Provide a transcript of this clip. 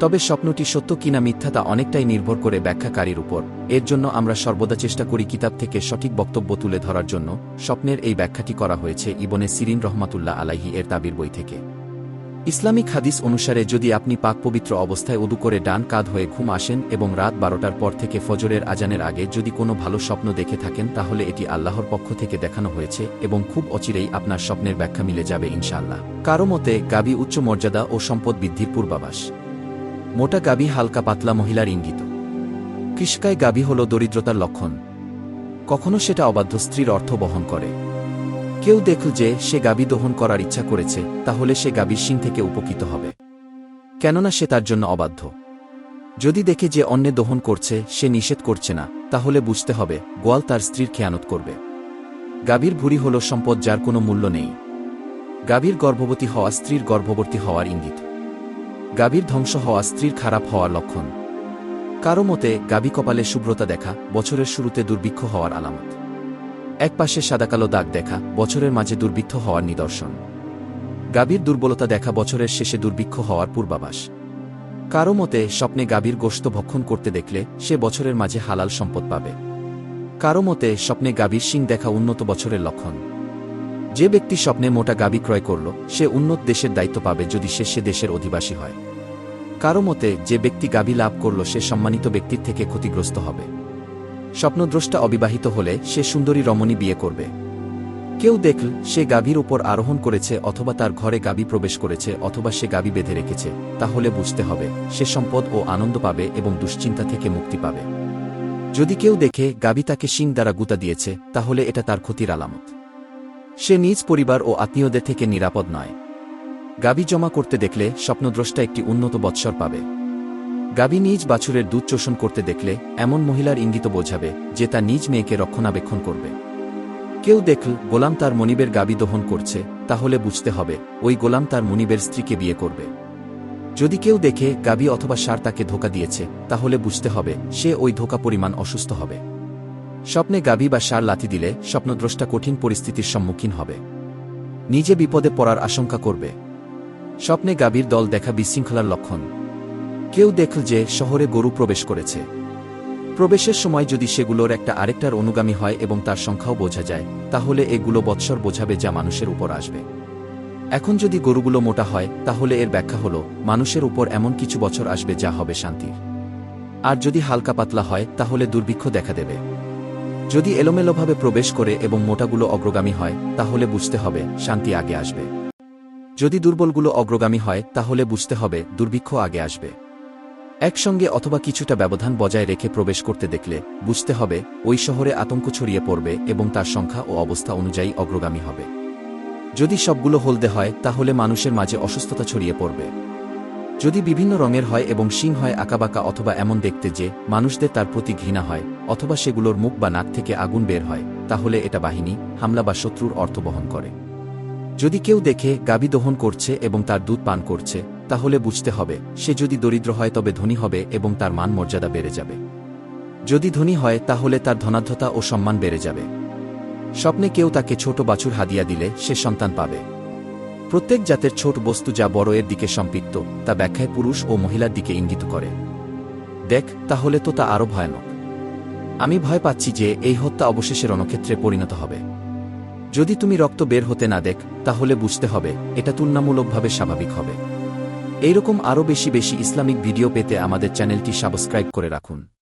তবে স্বপ্নটি সত্য কিনা মিথ্যা তা অনেকটাই নির্ভর করে ব্যাখ্যাকারীর উপর। এর জন্য আমরা সর্বদা চেষ্টা করি কিতাব থেকে সঠিক বক্তব্য তুলে ধরার জন্য স্বপ্নের এই ব্যাখ্যাটি করা হয়েছে ইবনে সিরিন রহমাতুল্লাহ আলাহি এর তাবির বই থেকে। ইসলামিক হাদিস অনুসারে যদি আপনি পাক পবিত্র অবস্থায় উদু করে ডান কাঁধ হয়ে ঘুম আসেন এবং রাত বারোটার পর থেকে ফজরের আজানের আগে যদি কোনো ভালো স্বপ্ন দেখে থাকেন, তাহলে এটি আল্লাহর পক্ষ থেকে দেখানো হয়েছে এবং খুব অচিরেই আপনার স্বপ্নের ব্যাখ্যা মিলে যাবে ইনশাআল্লাহ। কারও মতে গাবি উচ্চ মর্যাদা ও সম্পদ বৃদ্ধির পূর্বাভাস। মোটা গাবি হালকা পাতলা মহিলার ইঙ্গিত। কৃষকায় গাবি হল দরিদ্রতার লক্ষণ। কখনো সেটা অবাধ্য স্ত্রীর অর্থ বহন করে। কেউ দেখল যে সে গাবি দহন করার ইচ্ছা করেছে, তাহলে সে গাবির শিং থেকে উপকৃত হবে। কেননা সে তার জন্য অবাধ্য। যদি দেখে যে অন্যে দহন করছে, সে নিষেধ করছে না, তাহলে বুঝতে হবে, গোয়াল তার স্ত্রীর খেয়ানত করবে। গাভীর ভুড়ি হল সম্পদ যার কোনো মূল্য নেই। গাভীর গর্ভবতী হওয়া স্ত্রীর গর্ভবতী হওয়ার ইঙ্গিত। গাভীর ধ্বংস হওয়া স্ত্রীর খারাপ হওয়ার লক্ষণ। কারও মতে গাবি কপালে শুভ্রতা দেখা, বছরের শুরুতে দুর্ভিক্ষ হওয়ার আলামত। এক পাশে সাদাকালো দাগ দেখা, বছরের মাঝে দুর্ভিক্ষ হওয়ার নিদর্শন। গাভীর দুর্বলতা দেখা, বছরের শেষে দুর্ভিক্ষ হওয়ার পূর্বাভাস। কারও মতে, স্বপ্নে গাভীর গোশত ভক্ষণ করতে দেখলে, সে বছরের মাঝে হালাল সম্পদ পাবে। কারও মতে, স্বপ্নে গাভীর শিং দেখা উন্নত বছরের লক্ষণ। যে ব্যক্তি স্বপ্নে মোটা গাবি ক্রয় করল, সে উন্নত দেশের দায়িত্ব পাবে যদি সে সে দেশের অধিবাসী হয়। কারও মতে, যে ব্যক্তি গাবি লাভ করল, সে সম্মানিত ব্যক্তির থেকে ক্ষতিগ্রস্ত হবে। স্বপ্নদ্রষ্টা অবিবাহিত হলে, সে সুন্দরী রমণী বিয়ে করবে। কেউ দেখল, সে গাভীর উপর আরোহণ করেছে অথবা তার ঘরে গাবি প্রবেশ করেছে অথবা সে গাবি বেঁধে রেখেছে, তাহলে বুঝতে হবে, সে সম্পদ ও আনন্দ পাবে এবং দুশ্চিন্তা থেকে মুক্তি পাবে। যদি কেউ দেখে, গাবি তাকে শিং দ্বারা গুতা দিয়েছে, তাহলে এটা তার ক্ষতির আলামত। সে নিজ পরিবার ও আত্মীয়দের থেকে নিরাপদ নয়। গাবি জমা করতে দেখলে স্বপ্নদ্রষ্টা একটি উন্নত বৎসর পাবে। গাবি নিজ বাছুরের দুধ চোষণ করতে দেখলে এমন মহিলার ইঙ্গিত বোঝাবে যে তা নিজ মেয়েকে রক্ষণাবেক্ষণ করবে। কেউ দেখল, গোলাম তার মনিবের গাবি দহন করছে, তাহলে বুঝতে হবে, ওই গোলাম তার মনিবের স্ত্রীকে বিয়ে করবে। যদি কেউ দেখে গাবি অথবা সার তাকে ধোকা দিয়েছে, তাহলে বুঝতে হবে, সে ওই ধোকা পরিমাণ অসুস্থ হবে। স্বপ্নে গাভী বা সার লাথি দিলে স্বপ্নদ্রষ্টা কঠিন পরিস্থিতির সম্মুখীন হবে। নিজে বিপদে পড়ার আশঙ্কা করবে। স্বপ্নে গাভীর দল দেখা বিশৃঙ্খলার লক্ষণ। কেউ দেখল যে শহরে গরু প্রবেশ করেছে। প্রবেশের সময় যদি সেগুলোর একটা আরেকটার অনুগামী হয় এবং তার সংখ্যাও বোঝা যায়, তাহলে এগুলো বৎসর বোঝাবে যা মানুষের উপর আসবে। এখন যদি গরুগুলো মোটা হয়, তাহলে এর ব্যাখ্যা হল, মানুষের উপর এমন কিছু বছর আসবে যা হবে শান্তির। আর যদি হালকা পাতলা হয়, তাহলে দুর্ভিক্ষ দেখা দেবে। যদি এলোমেলোভাবে প্রবেশ করে এবং মোটাগুলো অগ্রগামী হয়, তাহলে বুঝতে হবে, শান্তি আগে আসবে। যদি দুর্বলগুলো অগ্রগামী হয়, তাহলে বুঝতে হবে, দুর্ভিক্ষ আগে আসবে। একসঙ্গে অথবা কিছুটা ব্যবধান বজায় রেখে প্রবেশ করতে দেখলে, বুঝতে হবে, ওই শহরে আতঙ্ক ছড়িয়ে পড়বে এবং তার সংখ্যা ও অবস্থা অনুযায়ী অগ্রগামী হবে। যদি সবগুলো হলদে হয়, তাহলে মানুষের মাঝে অসুস্থতা ছড়িয়ে পড়বে। যদি বিভিন্ন রঙের হয় এবং শিং হয় আঁকাবাঁকা অথবা এমন দেখতে যে মানুষদের তার প্রতি ঘৃণা হয়, অথবা সেগুলোর মুখ বা নাক থেকে আগুন বের হয়, তাহলে এটা বাহিনী, হামলা বা শত্রুর অর্থ বহন করে। যদি কেউ দেখে গাবি দহন করছে এবং তার দুধ পান করছে, তাহলে বুঝতে হবে, সে যদি দরিদ্র হয় তবে ধনী হবে এবং তার মান মর্যাদা বেড়ে যাবে। যদি ধনী হয়, তাহলে তার ধনাঢ্যতা ও সম্মান বেড়ে যাবে। স্বপ্নে কেউ তাকে ছোট বাছুর হাদিয়া দিলে সে সন্তান পাবে। প্রত্যেক জাতের ছোট বস্তু যা বড় এর দিকে সম্পৃক্ত, তা ব্যাখ্যায় পুরুষ ও মহিলার দিকে ইঙ্গিত করে। দেখ, তাহলে তো তা আরও ভয়ানক। আমি ভয় পাচ্ছি যে এই হত্যা অবশেষে রণক্ষেত্রে পরিণত হবে। যদি তুমি রক্ত বের হতে না দেখ, তাহলে বুঝতে হবে, এটা তুলনামূলকভাবে স্বাভাবিক হবে। এইরকম আরও বেশি বেশি ইসলামিক ভিডিও পেতে আমাদের চ্যানেলটি সাবস্ক্রাইব করে রাখুন।